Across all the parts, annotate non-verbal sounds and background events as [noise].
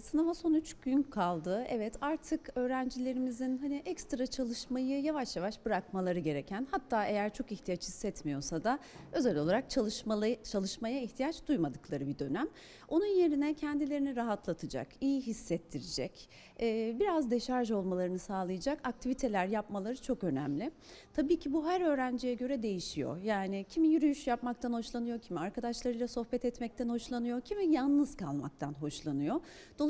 Sınava son 3 gün kaldı. Evet artık öğrencilerimizin hani ekstra çalışmayı yavaş yavaş bırakmaları gereken hatta eğer çok ihtiyaç hissetmiyorsa da özel olarak çalışmalı, çalışmaya ihtiyaç duymadıkları bir dönem. Onun yerine kendilerini rahatlatacak, iyi hissettirecek, e, biraz deşarj olmalarını sağlayacak aktiviteler yapmaları çok önemli. Tabii ki bu her öğrenciye göre değişiyor. Yani kimi yürüyüş yapmaktan hoşlanıyor, kimi arkadaşlarıyla sohbet etmekten hoşlanıyor, kimi yalnız kalmaktan hoşlanıyor. Dolayısıyla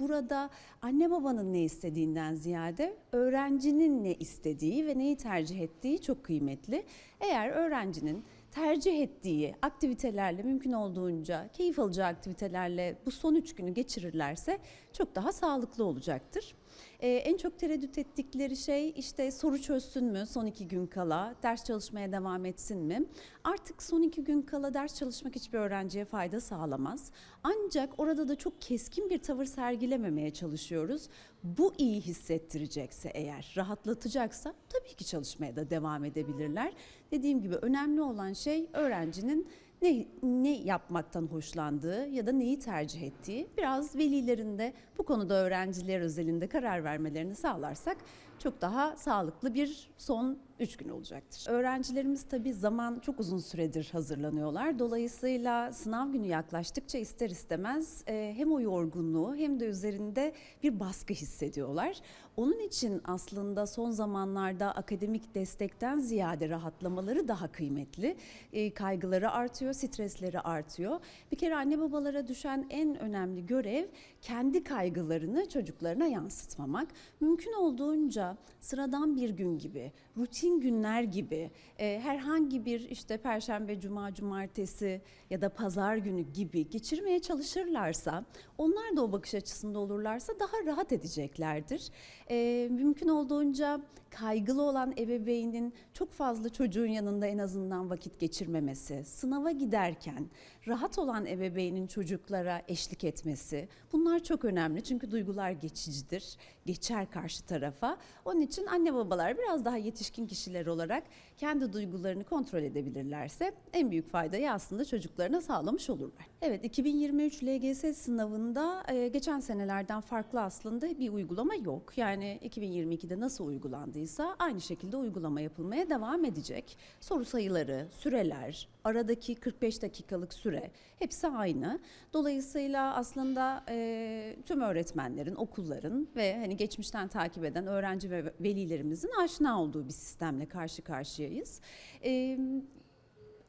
burada anne babanın ne istediğinden ziyade öğrencinin ne istediği ve neyi tercih ettiği çok kıymetli. Eğer öğrencinin tercih ettiği aktivitelerle mümkün olduğunca keyif alacağı aktivitelerle bu son üç günü geçirirlerse çok daha sağlıklı olacaktır. Ee, en çok tereddüt ettikleri şey işte soru çözsün mü son iki gün kala, ders çalışmaya devam etsin mi? Artık son iki gün kala ders çalışmak hiçbir öğrenciye fayda sağlamaz. Ancak orada da çok keskin bir tavır sergilememeye çalışıyoruz. Bu iyi hissettirecekse eğer, rahatlatacaksa tabii ki çalışmaya da devam edebilirler. Dediğim gibi önemli olan şey öğrencinin ne, ne yapmaktan hoşlandığı ya da neyi tercih ettiği. Biraz velilerin de bu konuda öğrenciler özelinde karar vermelerini sağlarsak çok daha sağlıklı bir son 3 gün olacaktır. Öğrencilerimiz tabii zaman çok uzun süredir hazırlanıyorlar. Dolayısıyla sınav günü yaklaştıkça ister istemez e, hem o yorgunluğu hem de üzerinde bir baskı hissediyorlar. Onun için aslında son zamanlarda akademik destekten ziyade rahatlamaları daha kıymetli. E, kaygıları artıyor, stresleri artıyor. Bir kere anne babalara düşen en önemli görev kendi kaygılarını çocuklarına yansıtmamak. Mümkün olduğunca sıradan bir gün gibi, rutin günler gibi e, herhangi bir işte perşembe, cuma, cumartesi ya da pazar günü gibi geçirmeye çalışırlarsa, onlar da o bakış açısında olurlarsa daha rahat edeceklerdir. E, mümkün olduğunca kaygılı olan ebeveynin çok fazla çocuğun yanında en azından vakit geçirmemesi, sınava giderken rahat olan ebeveynin çocuklara eşlik etmesi bunlar çok önemli çünkü duygular geçicidir, geçer karşı tarafa. Onun için anne babalar biraz daha yetişkin kişiler olarak kendi duygularını kontrol edebilirlerse en büyük faydayı aslında çocuklarına sağlamış olurlar. Evet 2023 LGS sınavında e, geçen senelerden farklı aslında bir uygulama yok. Yani 2022'de nasıl uygulandıysa aynı şekilde uygulama yapılmaya devam edecek. Soru sayıları, süreler, aradaki 45 dakikalık süre hepsi aynı. Dolayısıyla aslında e, tüm öğretmenlerin, okulların ve hani geçmişten takip eden öğrenci ve velilerimizin aşina olduğu bir sistemle karşı karşıyayız. E,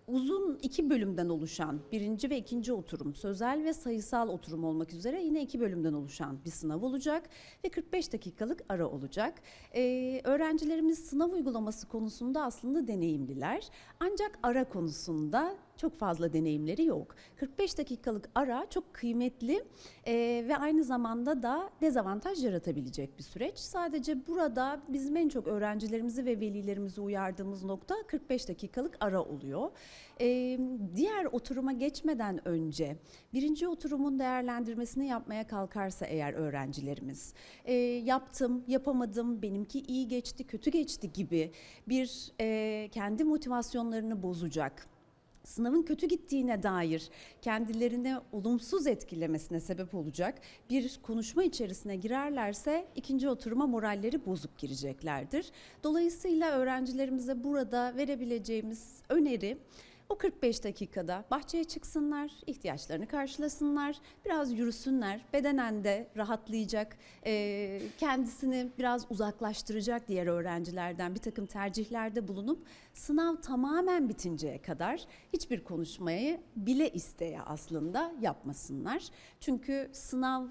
uzun iki bölümden oluşan birinci ve ikinci oturum sözel ve sayısal oturum olmak üzere yine iki bölümden oluşan bir sınav olacak ve 45 dakikalık ara olacak. Ee, öğrencilerimiz sınav uygulaması konusunda aslında deneyimliler ancak ara konusunda çok fazla deneyimleri yok. 45 dakikalık ara çok kıymetli e, ve aynı zamanda da dezavantaj yaratabilecek bir süreç. Sadece burada bizim en çok öğrencilerimizi ve velilerimizi uyardığımız nokta 45 dakikalık ara oluyor. E, diğer oturuma geçmeden önce birinci oturumun değerlendirmesini yapmaya kalkarsa eğer öğrencilerimiz e, yaptım, yapamadım, benimki iyi geçti, kötü geçti gibi bir e, kendi motivasyonlarını bozacak sınavın kötü gittiğine dair kendilerine olumsuz etkilemesine sebep olacak bir konuşma içerisine girerlerse ikinci oturuma moralleri bozuk gireceklerdir. Dolayısıyla öğrencilerimize burada verebileceğimiz öneri o 45 dakikada bahçeye çıksınlar, ihtiyaçlarını karşılasınlar, biraz yürüsünler, bedenen de rahatlayacak, kendisini biraz uzaklaştıracak diğer öğrencilerden bir takım tercihlerde bulunup sınav tamamen bitinceye kadar hiçbir konuşmayı bile isteye aslında yapmasınlar. Çünkü sınav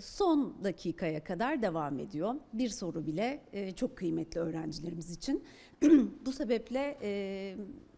son dakikaya kadar devam ediyor. Bir soru bile çok kıymetli öğrencilerimiz için. [clears throat] Bu sebeple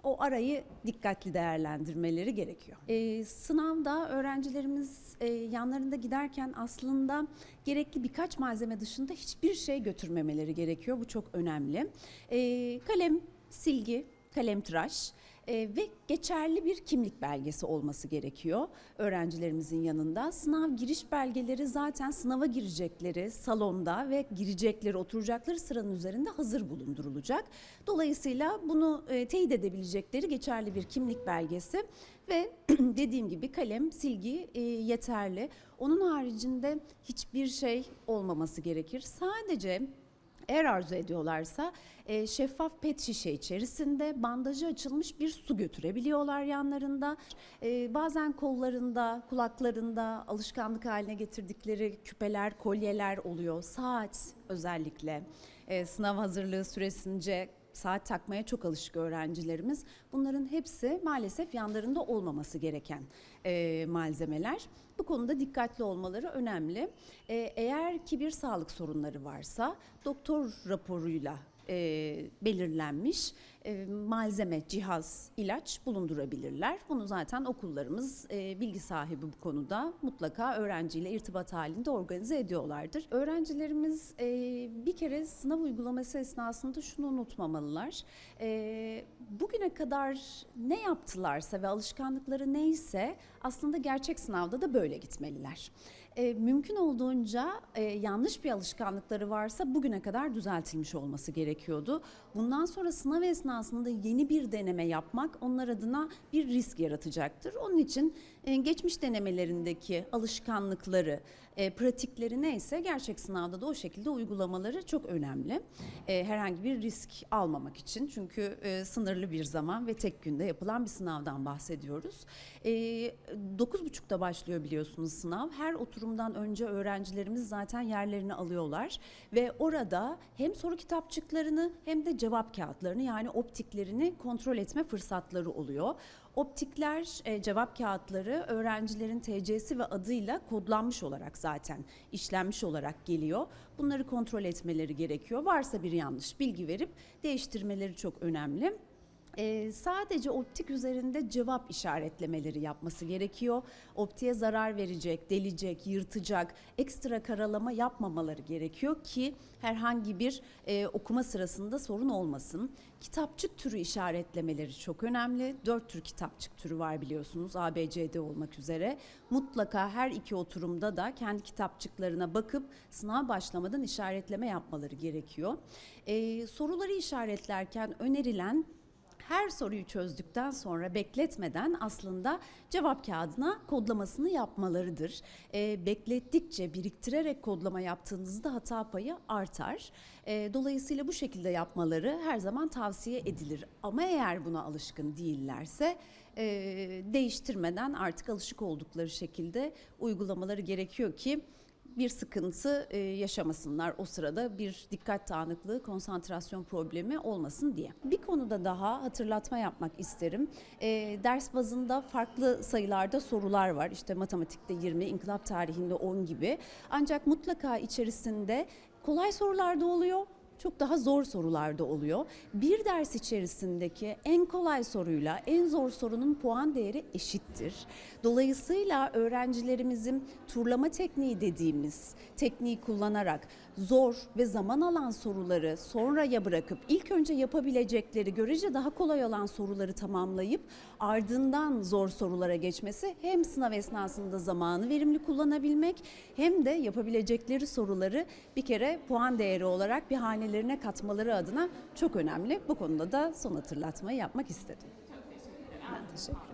o arayı dikkatli değerlendirmeleri gerekiyor. E, sınavda öğrencilerimiz e, yanlarında giderken aslında gerekli birkaç malzeme dışında hiçbir şey götürmemeleri gerekiyor. Bu çok önemli. E, kalem, silgi, kalem tıraş, e, ve geçerli bir kimlik belgesi olması gerekiyor öğrencilerimizin yanında. Sınav giriş belgeleri zaten sınava girecekleri salonda ve girecekleri oturacakları sıranın üzerinde hazır bulundurulacak. Dolayısıyla bunu e, teyit edebilecekleri geçerli bir kimlik belgesi ve [clears throat] dediğim gibi kalem, silgi e, yeterli. Onun haricinde hiçbir şey olmaması gerekir. Sadece eğer arzu ediyorlarsa e, şeffaf pet şişe içerisinde bandajı açılmış bir su götürebiliyorlar yanlarında. E, bazen kollarında, kulaklarında alışkanlık haline getirdikleri küpeler, kolyeler oluyor. Saat özellikle e, sınav hazırlığı süresince saat takmaya çok alışık öğrencilerimiz. Bunların hepsi maalesef yanlarında olmaması gereken e, malzemeler. Bu konuda dikkatli olmaları önemli. E, eğer ki bir sağlık sorunları varsa doktor raporuyla e, belirlenmiş e, malzeme, cihaz, ilaç bulundurabilirler. Bunu zaten okullarımız e, bilgi sahibi bu konuda mutlaka öğrenciyle irtibat halinde organize ediyorlardır. Öğrencilerimiz e, bir kere sınav uygulaması esnasında şunu unutmamalılar. E, bugüne kadar ne yaptılarsa ve alışkanlıkları neyse aslında gerçek sınavda da böyle gitmeliler. E, mümkün olduğunca e, yanlış bir alışkanlıkları varsa bugüne kadar düzeltilmiş olması gerekiyordu. Bundan sonra sınav esnasında yeni bir deneme yapmak onlar adına bir risk yaratacaktır. Onun için geçmiş denemelerindeki alışkanlıkları, e, pratikleri neyse gerçek sınavda da o şekilde uygulamaları çok önemli. E, herhangi bir risk almamak için çünkü e, sınırlı bir zaman ve tek günde yapılan bir sınavdan bahsediyoruz. E, 9.30'da başlıyor biliyorsunuz sınav. Her oturumdan önce öğrencilerimiz zaten yerlerini alıyorlar ve orada hem soru kitapçıklarını hem de cevap kağıtlarını yani optiklerini kontrol etme fırsatları oluyor. Optikler, e, cevap kağıtları öğrencilerin TC'si ve adıyla kodlanmış olarak zaten işlenmiş olarak geliyor. Bunları kontrol etmeleri gerekiyor. Varsa bir yanlış bilgi verip değiştirmeleri çok önemli. Ee, sadece optik üzerinde cevap işaretlemeleri yapması gerekiyor. Optiğe zarar verecek, delecek, yırtacak, ekstra karalama yapmamaları gerekiyor ki herhangi bir e, okuma sırasında sorun olmasın. Kitapçık türü işaretlemeleri çok önemli. Dört tür kitapçık türü var biliyorsunuz A, B, C, D olmak üzere. Mutlaka her iki oturumda da kendi kitapçıklarına bakıp sınav başlamadan işaretleme yapmaları gerekiyor. Ee, soruları işaretlerken önerilen her soruyu çözdükten sonra bekletmeden aslında cevap kağıdına kodlamasını yapmalarıdır. E, beklettikçe biriktirerek kodlama yaptığınızda hata payı artar. E, dolayısıyla bu şekilde yapmaları her zaman tavsiye edilir. Ama eğer buna alışkın değillerse e, değiştirmeden artık alışık oldukları şekilde uygulamaları gerekiyor ki bir sıkıntı e, yaşamasınlar o sırada bir dikkat dağınıklığı, konsantrasyon problemi olmasın diye. Bir konuda daha hatırlatma yapmak isterim. E, ders bazında farklı sayılarda sorular var. İşte matematikte 20, inkılap tarihinde 10 gibi. Ancak mutlaka içerisinde kolay sorular da oluyor, çok daha zor sorularda oluyor. Bir ders içerisindeki en kolay soruyla en zor sorunun puan değeri eşittir. Dolayısıyla öğrencilerimizin turlama tekniği dediğimiz tekniği kullanarak zor ve zaman alan soruları sonraya bırakıp ilk önce yapabilecekleri görece daha kolay olan soruları tamamlayıp ardından zor sorulara geçmesi hem sınav esnasında zamanı verimli kullanabilmek hem de yapabilecekleri soruları bir kere puan değeri olarak bir hanelerine katmaları adına çok önemli. Bu konuda da son hatırlatmayı yapmak istedim. Ben teşekkür